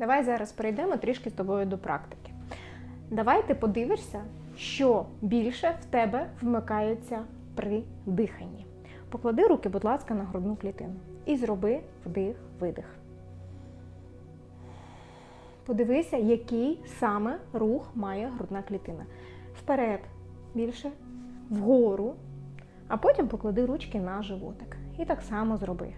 Давай зараз перейдемо трішки з тобою до практики. Давай ти подивишся, що більше в тебе вмикається при диханні. Поклади руки, будь ласка, на грудну клітину і зроби вдих-видих. Подивися, який саме рух має грудна клітина. Вперед більше, вгору, а потім поклади ручки на животик. І так само зроби.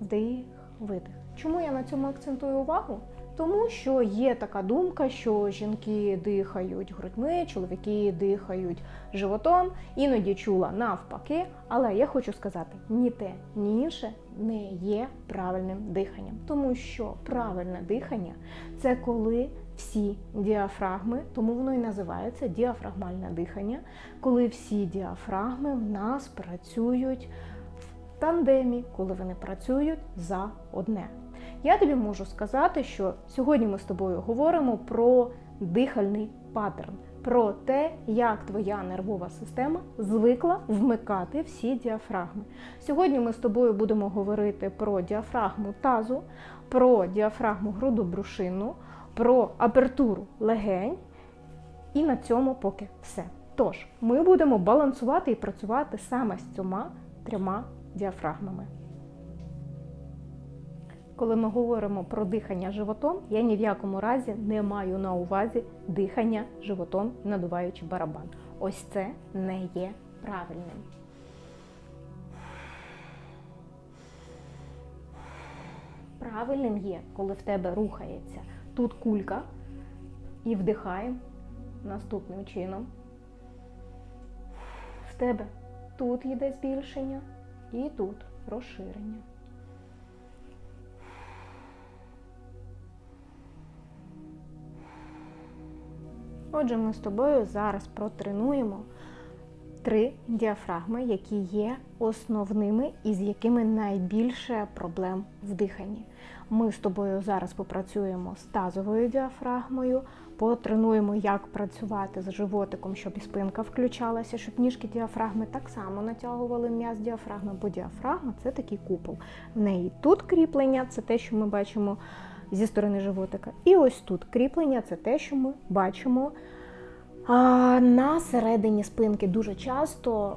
Вдих, видих. Чому я на цьому акцентую увагу? Тому що є така думка, що жінки дихають грудьми, чоловіки дихають животом. Іноді чула навпаки, але я хочу сказати, ні те, ні інше не є правильним диханням. Тому що правильне дихання це коли всі діафрагми, тому воно і називається діафрагмальне дихання, коли всі діафрагми в нас працюють в тандемі, коли вони працюють за одне. Я тобі можу сказати, що сьогодні ми з тобою говоримо про дихальний паттерн, про те, як твоя нервова система звикла вмикати всі діафрагми. Сьогодні ми з тобою будемо говорити про діафрагму тазу, про діафрагму грудобрушину, про апертуру легень. І на цьому поки все. Тож, ми будемо балансувати і працювати саме з цьома трьома діафрагмами. Коли ми говоримо про дихання животом, я ні в якому разі не маю на увазі дихання животом, надуваючи барабан. Ось це не є правильним. Правильним є, коли в тебе рухається тут кулька і вдихаємо наступним чином. В тебе тут йде збільшення і тут розширення. Отже, ми з тобою зараз протренуємо три діафрагми, які є основними і з якими найбільше проблем в диханні. Ми з тобою зараз попрацюємо з тазовою діафрагмою, потренуємо, як працювати з животиком, щоб і спинка включалася, щоб ніжки діафрагми так само натягували м'яз діафрагми, бо діафрагма це такий купол. В неї тут кріплення, це те, що ми бачимо зі сторони животика. І ось тут кріплення це те, що ми бачимо а, на середині спинки. Дуже часто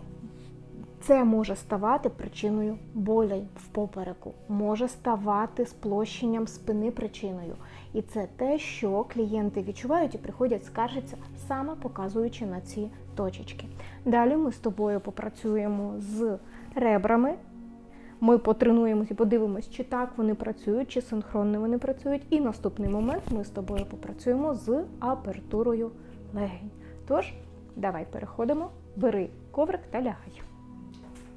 це може ставати причиною болей в попереку, може ставати сплощенням спини причиною. І це те, що клієнти відчувають і приходять скаржитися, саме показуючи на ці точечки. Далі ми з тобою попрацюємо з ребрами. Ми потренуємося і подивимось, чи так вони працюють, чи синхронно вони працюють. І наступний момент ми з тобою попрацюємо з апертурою легень. Тож, давай переходимо, бери коврик та лягай.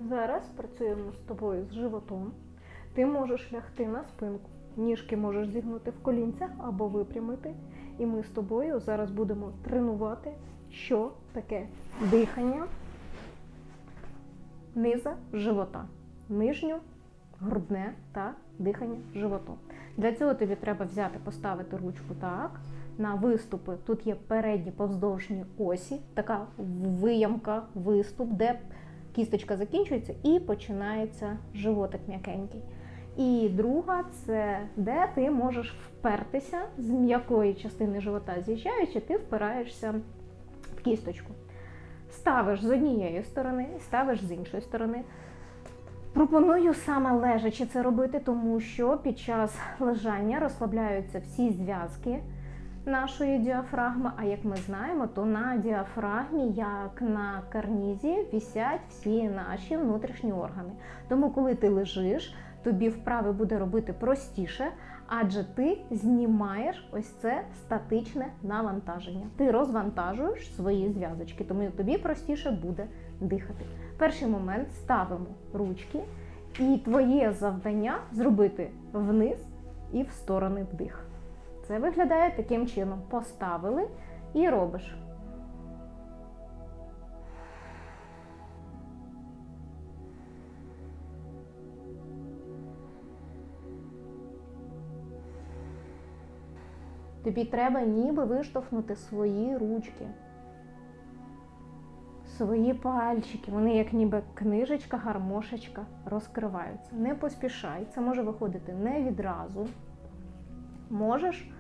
Зараз працюємо з тобою з животом. Ти можеш лягти на спинку, ніжки можеш зігнути в колінцях або випрямити. І ми з тобою зараз будемо тренувати, що таке дихання низа живота нижню, грудне та дихання животом. Для цього тобі треба взяти, поставити ручку так. На виступи тут є передні повздовжні осі, така виямка, виступ, де кісточка закінчується і починається животик м'якенький. І друга це де ти можеш впертися з м'якої частини живота з'їжджаючи, ти впираєшся в кісточку. Ставиш з однієї сторони, ставиш з іншої сторони. Пропоную саме лежачи це робити, тому що під час лежання розслабляються всі зв'язки нашої діафрагми. А як ми знаємо, то на діафрагмі, як на карнізі, вісять всі наші внутрішні органи. Тому, коли ти лежиш, тобі вправи буде робити простіше, адже ти знімаєш ось це статичне навантаження. Ти розвантажуєш свої зв'язочки, тому тобі простіше буде дихати. Перший момент ставимо ручки, і твоє завдання зробити вниз і в сторони вдих. Це виглядає таким чином: поставили і робиш. Тобі треба ніби виштовхнути свої ручки свої пальчики, вони як ніби книжечка, гармошечка розкриваються. Не поспішай, це може виходити не відразу. можеш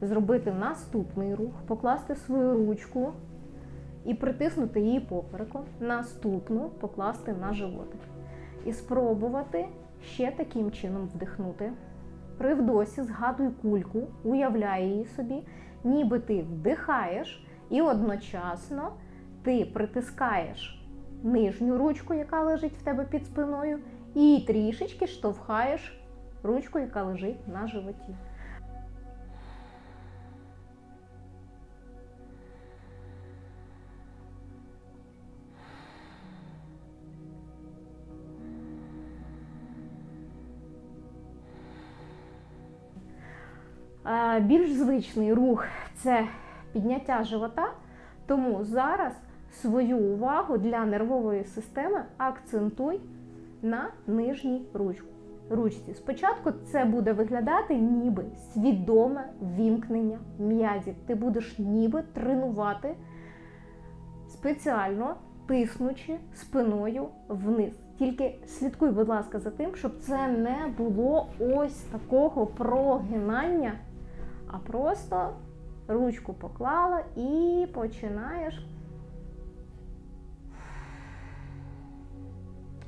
зробити наступний рух, покласти свою ручку і притиснути її попереком, наступну покласти на животик. І спробувати ще таким чином вдихнути. При вдосі згадуй кульку, уявляй її собі, ніби ти вдихаєш, і одночасно ти притискаєш нижню ручку, яка лежить в тебе під спиною, і трішечки штовхаєш ручку, яка лежить на животі. Більш звичний рух це підняття живота, тому зараз свою увагу для нервової системи акцентуй на нижній ручку. ручці. Спочатку це буде виглядати ніби свідоме вімкнення м'язів. Ти будеш ніби тренувати спеціально тиснучи спиною вниз. Тільки слідкуй, будь ласка, за тим, щоб це не було ось такого прогинання, а просто ручку поклала і починаєш.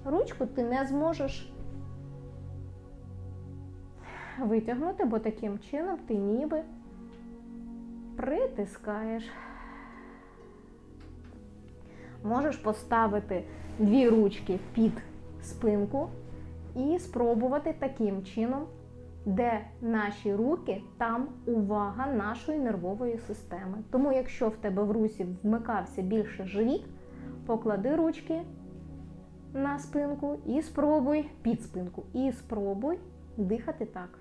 Ручку ти не зможеш витягнути, бо таким чином ти ніби притискаєш. Можеш поставити дві ручки під спинку і спробувати таким чином, де наші руки, там увага нашої нервової системи. Тому, якщо в тебе в русі вмикався більше живіт, поклади ручки на спинку і спробуй під спинку. І спробуй дихати так.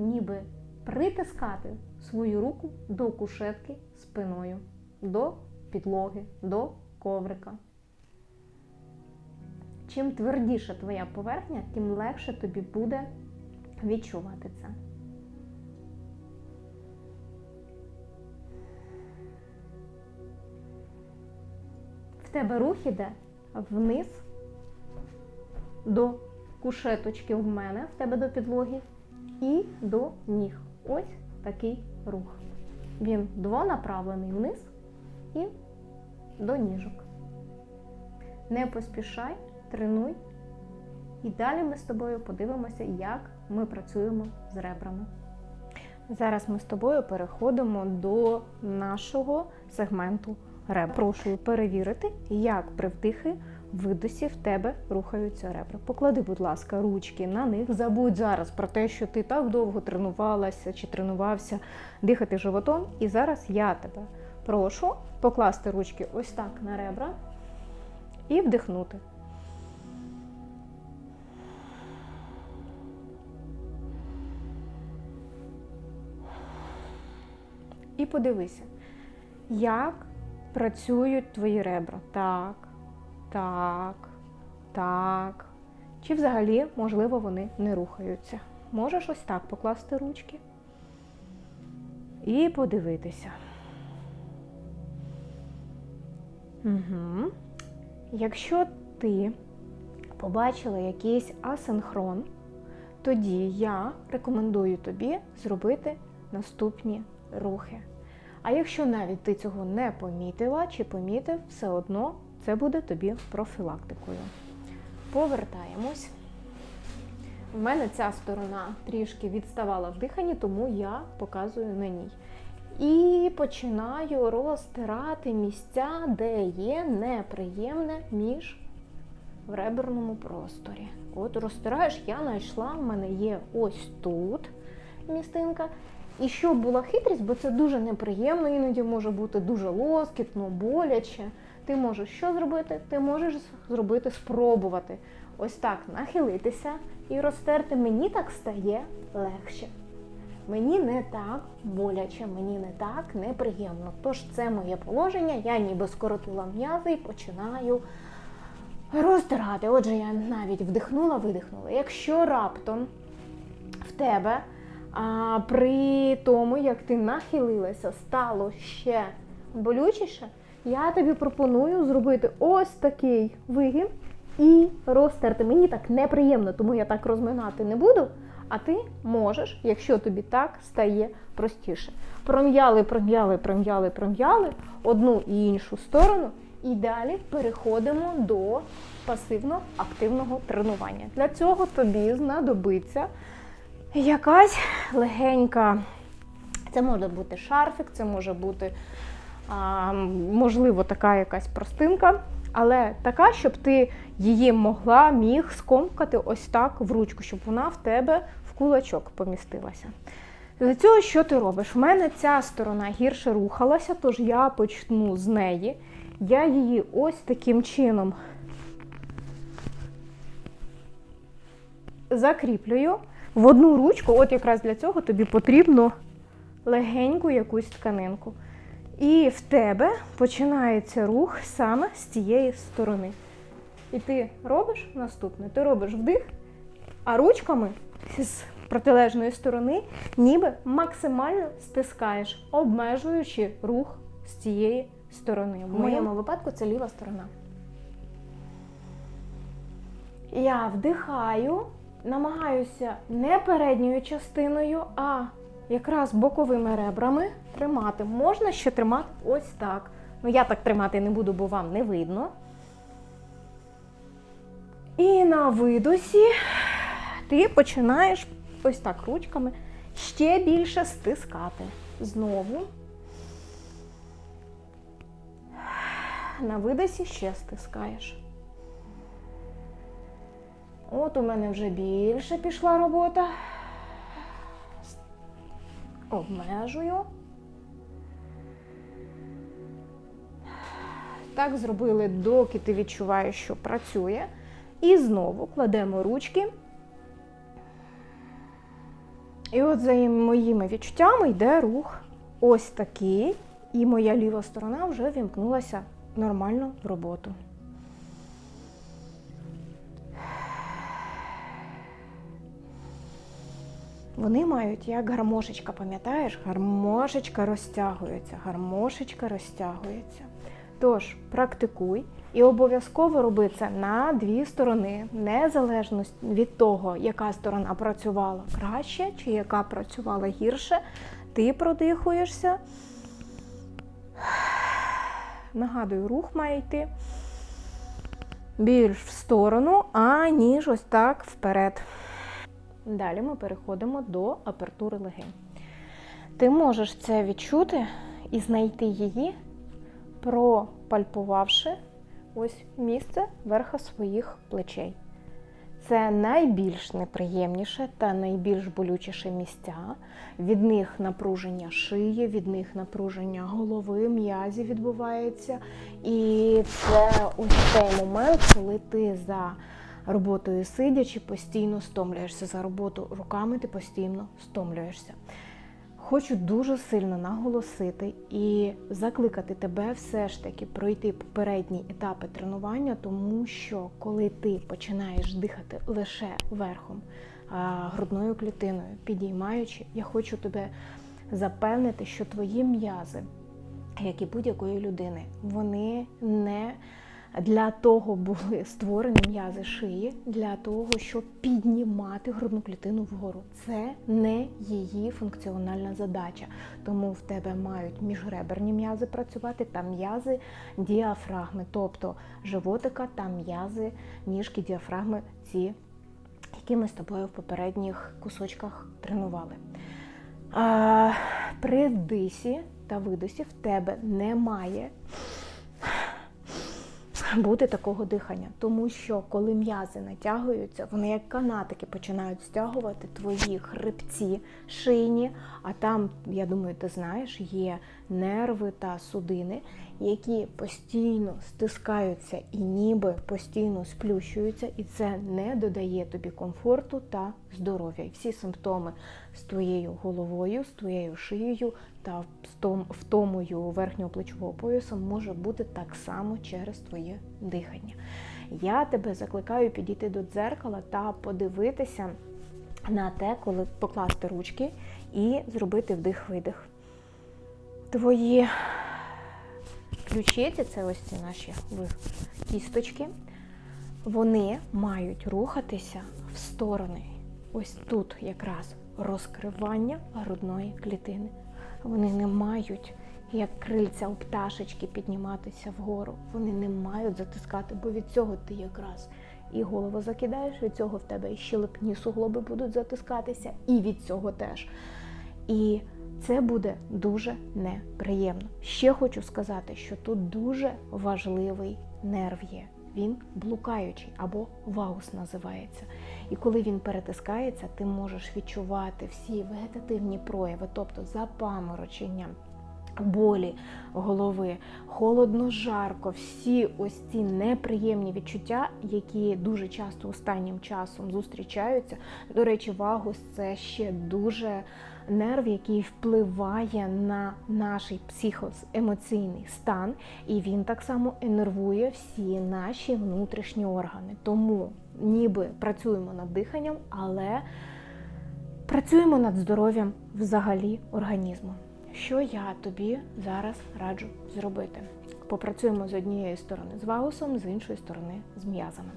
ніби притискати свою руку до кушетки спиною, до підлоги, до коврика. Чим твердіша твоя поверхня, тим легше тобі буде відчувати це. В тебе рух іде вниз до кушеточки в мене, в тебе до підлоги, і до ніг. Ось такий рух. Він двонаправлений вниз і до ніжок. Не поспішай, тренуй. І далі ми з тобою подивимося, як ми працюємо з ребрами. Зараз ми з тобою переходимо до нашого сегменту ребра. Прошу перевірити, як при вдихи видосі в тебе рухаються ребра. Поклади, будь ласка, ручки на них. Забудь зараз про те, що ти так довго тренувалася чи тренувався дихати животом. І зараз я тебе прошу покласти ручки ось так на ребра і вдихнути. І подивися, як працюють твої ребра. Так, так, так. Чи взагалі, можливо, вони не рухаються. Можеш ось так покласти ручки і подивитися. Угу. Якщо ти побачила якийсь асинхрон, тоді я рекомендую тобі зробити наступні рухи. А якщо навіть ти цього не помітила чи помітив, все одно це буде тобі профілактикою. Повертаємось. У мене ця сторона трішки відставала в диханні, тому я показую на ній. І починаю розтирати місця, де є неприємне між в реберному просторі. От розтираєш, я знайшла, в мене є ось тут містинка. І щоб була хитрість, бо це дуже неприємно, іноді може бути дуже лоскітно, боляче. Ти можеш що зробити? Ти можеш зробити, спробувати ось так нахилитися і розтерти. Мені так стає легше. Мені не так боляче, мені не так неприємно. Тож це моє положення, я ніби скоротила м'язи і починаю розтирати. Отже, я навіть вдихнула, видихнула. Якщо раптом в тебе а при тому, як ти нахилилася, стало ще болючіше, я тобі пропоную зробити ось такий вигін і розтерти. Мені так неприємно, тому я так розминати не буду. А ти можеш, якщо тобі так стає простіше. Пром'яли, пром'яли, пром'яли, пром'яли одну і іншу сторону. І далі переходимо до пасивно-активного тренування. Для цього тобі знадобиться якась легенька. Це може бути шарфік, це може бути, а, можливо, така якась простинка, але така, щоб ти її могла, міг скомкати ось так в ручку, щоб вона в тебе в кулачок помістилася. Для цього що ти робиш? У мене ця сторона гірше рухалася, тож я почну з неї. Я її ось таким чином закріплюю в одну ручку. От якраз для цього тобі потрібно легеньку якусь тканинку. І в тебе починається рух саме з цієї сторони. І ти робиш наступне: ти робиш вдих, а ручками з протилежної сторони ніби максимально стискаєш, обмежуючи рух з цієї сторони. В моєму випадку це ліва сторона. Я вдихаю, намагаюся не передньою частиною, а якраз боковими ребрами тримати. Можна ще тримати ось так. Ну, я так тримати не буду, бо вам не видно. І на видосі ти починаєш ось так ручками ще більше стискати. Знову. На видосі ще стискаєш. От у мене вже більше пішла робота. Обмежую. Так зробили, доки ти відчуваєш, що працює. І знову кладемо ручки. І от за моїми відчуттями йде рух ось такий. І моя ліва сторона вже вімкнулася нормально в роботу. Вони мають як гармошечка, пам'ятаєш? Гармошечка розтягується, гармошечка розтягується. Тож, практикуй і обов'язково роби це на дві сторони, незалежно від того, яка сторона працювала краще чи яка працювала гірше. Ти продихуєшся. Нагадую, рух має йти більш в сторону, аніж ось так вперед. Далі ми переходимо до апертури легень. Ти можеш це відчути і знайти її, пропальпувавши ось місце верха своїх плечей. Це найбільш неприємніше та найбільш болючіше місця. Від них напруження шиї, від них напруження голови, м'язі відбувається. І це ось цей момент, коли ти за роботою сидячи, постійно стомлюєшся за роботу руками, ти постійно стомлюєшся. Хочу дуже сильно наголосити і закликати тебе все ж таки пройти попередні етапи тренування, тому що коли ти починаєш дихати лише верхом, грудною клітиною, підіймаючи, я хочу тебе запевнити, що твої м'язи, як і будь-якої людини, вони не для того були створені м'язи шиї, для того, щоб піднімати грудну клітину вгору. Це не її функціональна задача. Тому в тебе мають міжреберні м'язи працювати та м'язи діафрагми, тобто животика та м'язи ніжки діафрагми, ці, які ми з тобою в попередніх кусочках тренували. А, При вдисі та видосі в тебе немає бути такого дихання, тому що коли м'язи натягуються, вони як канатики починають стягувати твої хребці шийні, а там, я думаю, ти знаєш, є нерви та судини, які постійно стискаються і ніби постійно сплющуються, і це не додає тобі комфорту та здоров'я. І всі симптоми з твоєю головою, з твоєю шиєю та втомою верхнього плечового поясу може бути так само через твоє дихання. Я тебе закликаю підійти до дзеркала та подивитися на те, коли покласти ручки і зробити вдих-видих. Твої ключиці, це ось ці наші кісточки, вони мають рухатися в сторони. Ось тут якраз розкривання грудної клітини. Вони не мають, як крильця у пташечки, підніматися вгору. Вони не мають затискати, бо від цього ти якраз і голову закидаєш, від цього в тебе і щелепні суглоби будуть затискатися, і від цього теж. І це буде дуже неприємно. Ще хочу сказати, що тут дуже важливий нерв є. Він блукаючий або ваус називається. І коли він перетискається, ти можеш відчувати всі вегетативні прояви, тобто запаморочення, болі голови, холодно, жарко, всі ось ці неприємні відчуття, які дуже часто останнім часом зустрічаються. До речі, вагус це ще дуже нерв, який впливає на наш психоемоційний стан, і він так само енервує всі наші внутрішні органи. Тому ніби працюємо над диханням, але працюємо над здоров'ям взагалі організму. Що я тобі зараз раджу зробити? Попрацюємо з однієї сторони з вагусом, з іншої сторони з м'язами.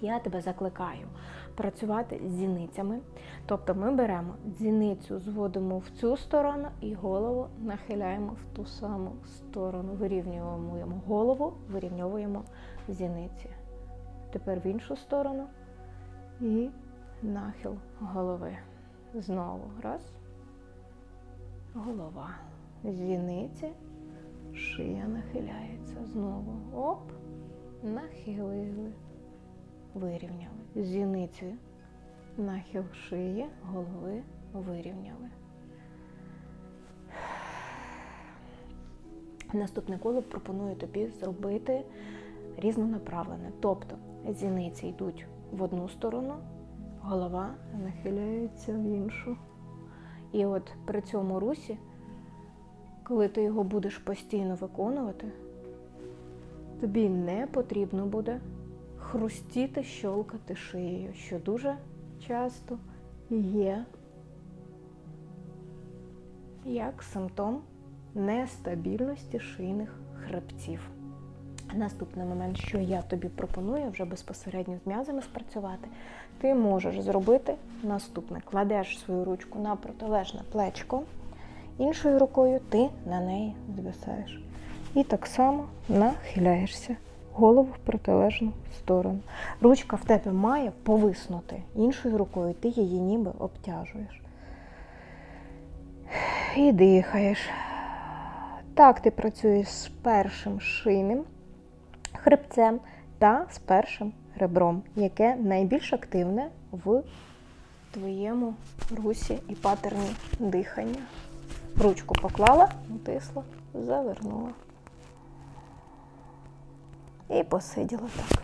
Я тебе закликаю працювати з зіницями. Тобто ми беремо зіницю, зводимо в цю сторону і голову нахиляємо в ту саму сторону. Вирівнюємо голову, вирівнюємо зіниці. Тепер в іншу сторону і нахил голови. Знову раз. Голова. Зіниці, шия нахиляється. Знову. Оп. Нахилили. Вирівняли. Зіниці, нахил шиї, голови вирівняли. Наступне коло пропоную тобі зробити різнонаправлене. Тобто зіниці йдуть в одну сторону, голова нахиляється в іншу. І от при цьому русі, коли ти його будеш постійно виконувати, тобі не потрібно буде хрустіти, щолкати шиєю, що дуже часто є як симптом нестабільності шийних хребців. Наступний момент, що я тобі пропоную вже безпосередньо з м'язами спрацювати, ти можеш зробити наступне: кладеш свою ручку на протилежне плечко, іншою рукою ти на неї звисаєш. І так само нахиляєшся голову в протилежну сторону. Ручка в тебе має повиснути, іншою рукою ти її ніби обтяжуєш. І дихаєш. Так ти працюєш з першим шийним хребцем та з першим ребром, яке найбільш активне в твоєму русі і патерні дихання. Ручку поклала, натисла, завернула. І посиділа так.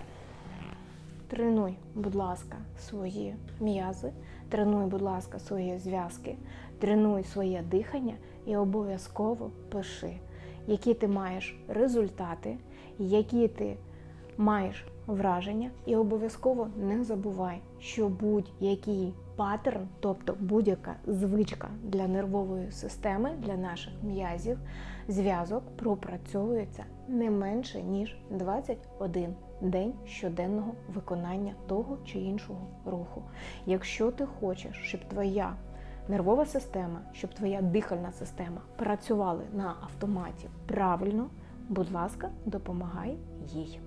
Тренуй, будь ласка, свої м'язи, тренуй, будь ласка, свої зв'язки, тренуй своє дихання і обов'язково пиши, які ти маєш результати, які ти маєш враження, і обов'язково не забувай, що будь-який паттерн, тобто будь-яка звичка для нервової системи, для наших м'язів, зв'язок пропрацьовується не менше ніж 21 день щоденного виконання того чи іншого руху. Якщо ти хочеш, щоб твоя нервова система, щоб твоя дихальна система працювали на автоматі правильно, будь ласка, допомагай їй.